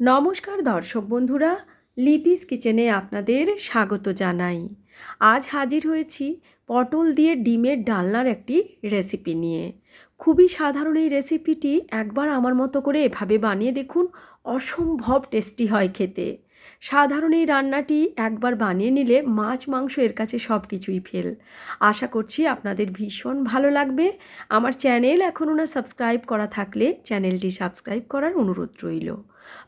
নমস্কার দর্শক বন্ধুরা, লিপিস কিচেনে আপনাদের স্বাগত জানাই। আজ হাজির হয়েছি পটল দিয়ে ডিমের ডালনার একটি রেসিপি নিয়ে। খুবই সাধারণ এই রেসিপিটি একবার আমার মতো করে এভাবে বানিয়ে দেখুন, অসম্ভব টেস্টি হয় খেতে। সাধারণ এই রান্নাটি একবার বানিয়ে নিলে মাছ, মাংস এর কাছে সব কিছুই ফেল। আশা করছি আপনাদের ভীষণ ভালো লাগবে। আমার চ্যানেল এখনও না সাবস্ক্রাইব করা থাকলে চ্যানেলটি সাবস্ক্রাইব করার অনুরোধ রইল।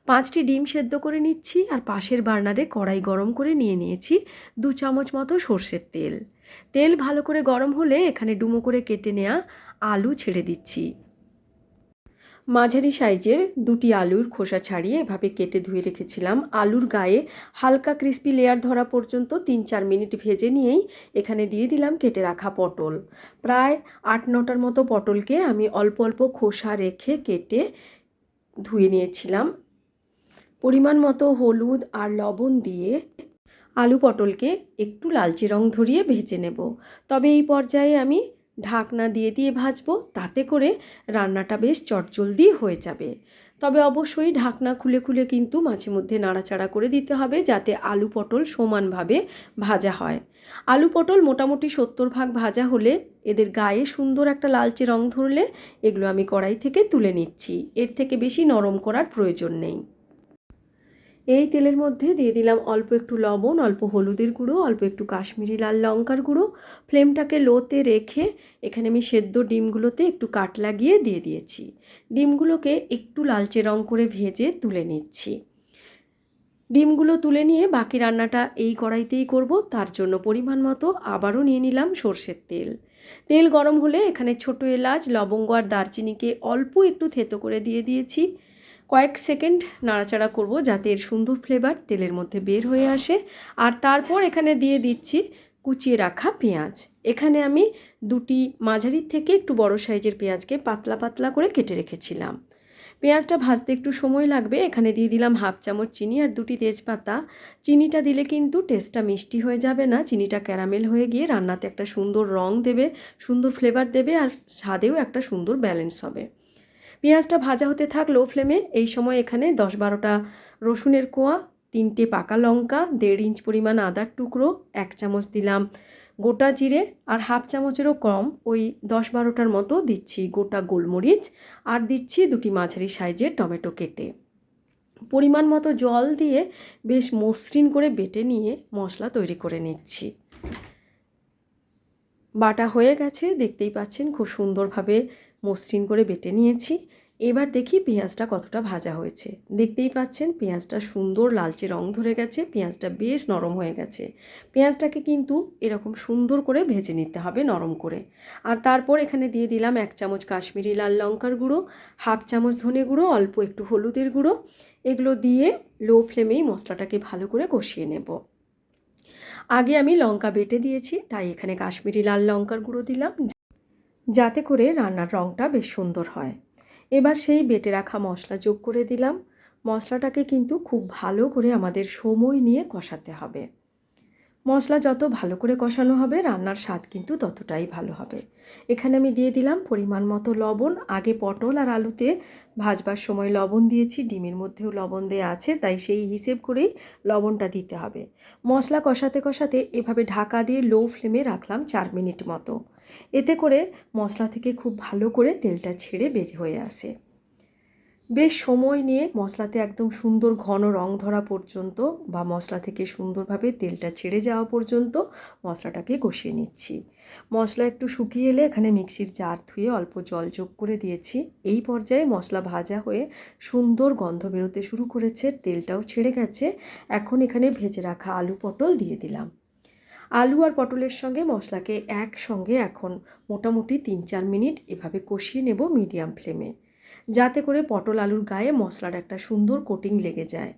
পাঁচটি ডিম সেদ্ধ করে নিচ্ছি আর পাশের বার্নারে কড়াই গরম করে নিয়ে নিয়েছি দু চামচ মতো সর্ষের তেল। তেল ভালো করে গরম হলে এখানে ডুমো করে কেটে নেওয়া আলু ছেড়ে দিচ্ছি। মাঝারি সাইজের দুটি আলুর খোসা ছাড়িয়ে এভাবে কেটে ধুয়ে রেখেছিলাম। আলুর গায়ে হালকা ক্রিস্পি লেয়ার ধরা পর্যন্ত তিন চার মিনিট ভেজে নিয়েই এখানে দিয়ে দিলাম কেটে রাখা পটল। প্রায় আট নটার মতো পটলকে আমি অল্প অল্প খোসা রেখে কেটে ধুয়ে নিয়েছিলাম। পরিমাণ মতো হলুদ আর লবণ দিয়ে আলু পটলকে একটু লালচে রং ধরিয়ে ভেজে নেব। তবে এই পর্যায়ে আমি ঢাকনা দিয়ে দিয়ে ভাজবো, তাতে করে রান্নাটা বেশ চটজলদি হয়ে যাবে। তবে অবশ্যই ঢাকনা খুলে খুলে কিন্তু মাঝে মধ্যে নাড়াচাড়া করে দিতে হবে যাতে আলু পটল সমানভাবে ভাজা হয়। আলু পটল মোটামুটি সত্তর ভাগ ভাজা হলে এদের গায়ে সুন্দর একটা লালচে রং ধরলে এগুলো আমি কড়াই থেকে তুলে নিচ্ছি। এর থেকে বেশি নরম করার প্রয়োজন নেই। এই তেলের মধ্যে দিয়ে দিলাম অল্প একটু লবণ, অল্প হলুদের গুঁড়ো, অল্প একটু কাশ্মীরি লাল লঙ্কার গুঁড়ো। ফ্লেমটাকে লোতে রেখে এখানে আমি সেদ্ধ ডিমগুলোতে একটু কাট লাগিয়ে দিয়ে দিয়েছি। ডিমগুলোকে একটু লালচে রং করে ভেজে তুলে নিচ্ছি। ডিমগুলো তুলে নিয়ে বাকি রান্নাটা এই কড়াইতেই করব। তার জন্য পরিমাণ মতো আবারও নিয়ে নিলাম সর্ষের তেল। তেল গরম হলে এখানে ছোট এলাচ, লবঙ্গ আর দারচিনিকে অল্প একটু থেতো করে দিয়ে দিয়েছি। কয়েক সেকেন্ড নাড়াচাড়া করব যাতে এর সুন্দর ফ্লেভার তেলের মধ্যে বের হয়ে আসে। আর তারপর এখানে দিয়ে দিচ্ছি কুচিয়ে রাখা পেঁয়াজ। এখানে আমি দুটি মাঝারির থেকে একটু বড় সাইজের পেঁয়াজকে পাতলা পাতলা করে কেটে রেখেছিলাম। পেঁয়াজটা ভাজতে একটু সময় লাগবে। এখানে দিয়ে দিলাম হাফ চামচ চিনি আর দুটি তেজপাতা। চিনিটা দিলে কিন্তু টেস্টটা মিষ্টি হয়ে যাবে না। চিনিটা ক্যারামেল হয়ে গিয়ে রান্নাতে একটা সুন্দর রং দেবে, সুন্দর ফ্লেভার দেবে আর স্বাদেও একটা সুন্দর ব্যালেন্স হবে। পেঁয়াজটা ভাজা হতে থাক লো ফ্লেমে। এই সময় এখানে দশ বারোটা রসুনের কোয়া, তিনটে পাকা লঙ্কা, দেড় ইঞ্চ পরিমাণ আদার টুকরো, এক চামচ দিলাম গোটা জিরে আর হাফ চামচেরও কম। ওই দশ বারোটার মতো দিচ্ছি গোটা গোলমরিচ আর দিচ্ছি দুটি মাঝারি সাইজের টমেটো কেটে। পরিমাণ মতো জল দিয়ে বেশ মসৃণ করে বেটে নিয়ে মশলা তৈরি করে নিচ্ছি। বাটা হয়ে গেছে, দেখতেই পাচ্ছেন খুব সুন্দরভাবে মসৃণ করে বেটে নিয়েছি। এবার দেখি পেঁয়াজটা কতটা ভাজা হয়েছে। দেখতেই পাচ্ছেন পেঁয়াজটা সুন্দর লালচে রং ধরে গেছে, পেঁয়াজটা বেশ নরম হয়ে গেছে। পেঁয়াজটাকে কিন্তু এরকম সুন্দর করে ভেজে নিতে হবে নরম করে। আর তারপর এখানে দিয়ে দিলাম এক চামচ কাশ্মীরি লাল লঙ্কার গুঁড়ো, হাফ চামচ ধনে গুঁড়ো, অল্প একটু হলুদের গুঁড়ো। এগুলো দিয়ে লো ফ্লেমেই মশলাটাকে ভালো করে কষিয়ে নেব। আগে আমি লঙ্কা বেটে দিয়েছি, তাই এখানে কাশ্মীরি লাল লঙ্কার গুঁড়ো দিলাম। যাতে করে রান্নার রঙটা বেশ সুন্দর হয়। এবার সেই বেটে রাখা মশলা যোগ করে দিলাম। মশলাটাকে কিন্তু খুব ভালো করে আমাদের সময় নিয়ে কষাতে হবে। মশলা যত ভালো করে কষানো হবে, রান্নার স্বাদ কিন্তু ততটাই ভালো হবে। এখানে আমি দিয়ে দিলাম পরিমাণ মতো লবণ, আগে পটল আর আলুতে ভাজবার সময় লবণ দিয়েছি, ডিমের মধ্যেও লবণ দেওয়া আছে, তাই সেই হিসেব করেই লবণটা দিতে হবে। মশলা কষাতে কষাতে এভাবে ঢাকা দিয়ে লো ফ্লেমে রাখলাম চার মিনিট মতো। এতে করে মশলা থেকে খুব ভালো করে তেলটা ছেড়ে বের হয়ে আসে। বেশ সময় নিয়ে মশলাতে একদম সুন্দর ঘন রং ধরা পর্যন্ত বা মশলা থেকে সুন্দরভাবে তেলটা ছেড়ে যাওয়া পর্যন্ত মশলাটাকে কষিয়ে নিচ্ছি। মশলা একটু শুকিয়ে এলে এখানে মিক্সির জার ধুয়ে অল্প জল যোগ করে দিয়েছি। এই পর্যায়ে মশলা ভাজা হয়ে সুন্দর গন্ধ বেরোতে শুরু করেছে, তেলটাও ছেড়ে গেছে। এখন এখানে ভেজে রাখা আলু পটল দিয়ে দিলাম। আলু আর পটলের সঙ্গে মশলাকে একসঙ্গে এখন মোটামুটি তিন চার মিনিট এভাবে কষিয়ে নেব মিডিয়াম ফ্লেমে। যাতে করে পটল আলুর গায়ে মশলার একটা সুন্দর কোটিং লেগে যায়।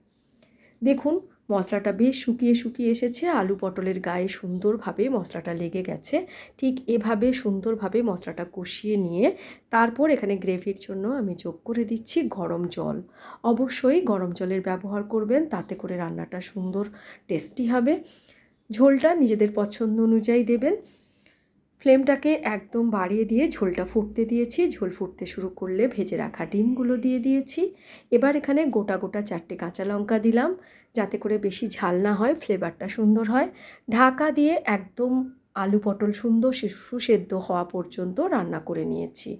দেখুন, মশলাটা বেশ শুকিয়ে শুকিয়ে এসেছে, আলু পটলের গায়ে সুন্দরভাবে মশলাটা লেগে গেছে। ঠিক এভাবে সুন্দরভাবে মশলাটা কষিয়ে নিয়ে তারপর এখানে গ্রেভির জন্য আমি যোগ করে দিচ্ছি গরম জল। অবশ্যই গরম জলের ব্যবহার করবেন, তাতে করে রান্নাটা সুন্দর টেস্টি হবে। ঝোলটা নিজেদের পছন্দ অনুযায়ী দেবেন। ফ্লেমটাকে একদম বাড়িয়ে দিয়ে ঝোলটা ফুটতে দিয়েছি। ঝোল ফুটতে শুরু করলে ভেজে রাখা ডিমগুলো দিয়ে দিয়েছি। এবার এখানে গোটা গোটা চারটে কাঁচা লঙ্কা দিলাম, যাতে করে বেশি ঝাল না হয় ফ্লেভারটা সুন্দর হয়। ঢাকা দিয়ে একদম আলু পটল সুন্দর সুসেদ্ধ হওয়া পর্যন্ত রান্না করে নিয়েছি।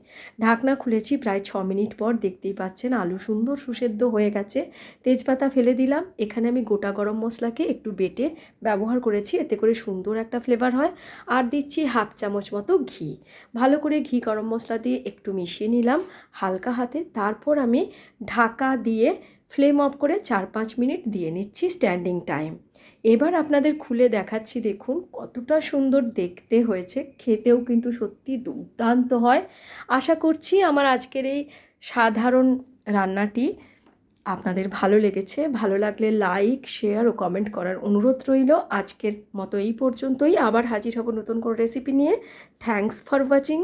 ঢাকনা খুলেছি প্রায় ছ মিনিট পর দেখতেই পাচ্ছেন আলু সুন্দর সুসেদ্ধ হয়ে গেছে। তেজপাতা ফেলে দিলাম। এখানে আমি গোটা গরম মশলাকে একটু বেটে ব্যবহার করেছি। এতে করে সুন্দর একটা ফ্লেভার হয়। আর দিচ্ছি হাফ চামচ মতো ঘি। ভালো করে ঘি গরম মশলা দিয়ে একটু মিশিয়ে নিলাম হালকা হাতে। তারপর আমি ঢাকা দিয়ে ফ্লেম অফ করে চার পাঁচ মিনিট দিয়ে নিচ্ছি স্ট্যান্ডিং টাইম এবার আপনাদের খুলে দেখাচ্ছি, দেখুন কতটা সুন্দর দেখতে হয়েছে। খেতেও কিন্তু সত্যি দুর্দান্ত হয়। আশা করছি আমার আজকের এই সাধারণ রান্নাটি আপনাদের ভালো লেগেছে। ভালো লাগলে লাইক শেয়ার ও কমেন্ট করার অনুরোধ রইল। আজকের মতো এই পর্যন্তই। আবার হাজির হব নতুন কোনো রেসিপি নিয়ে। Thanks for watching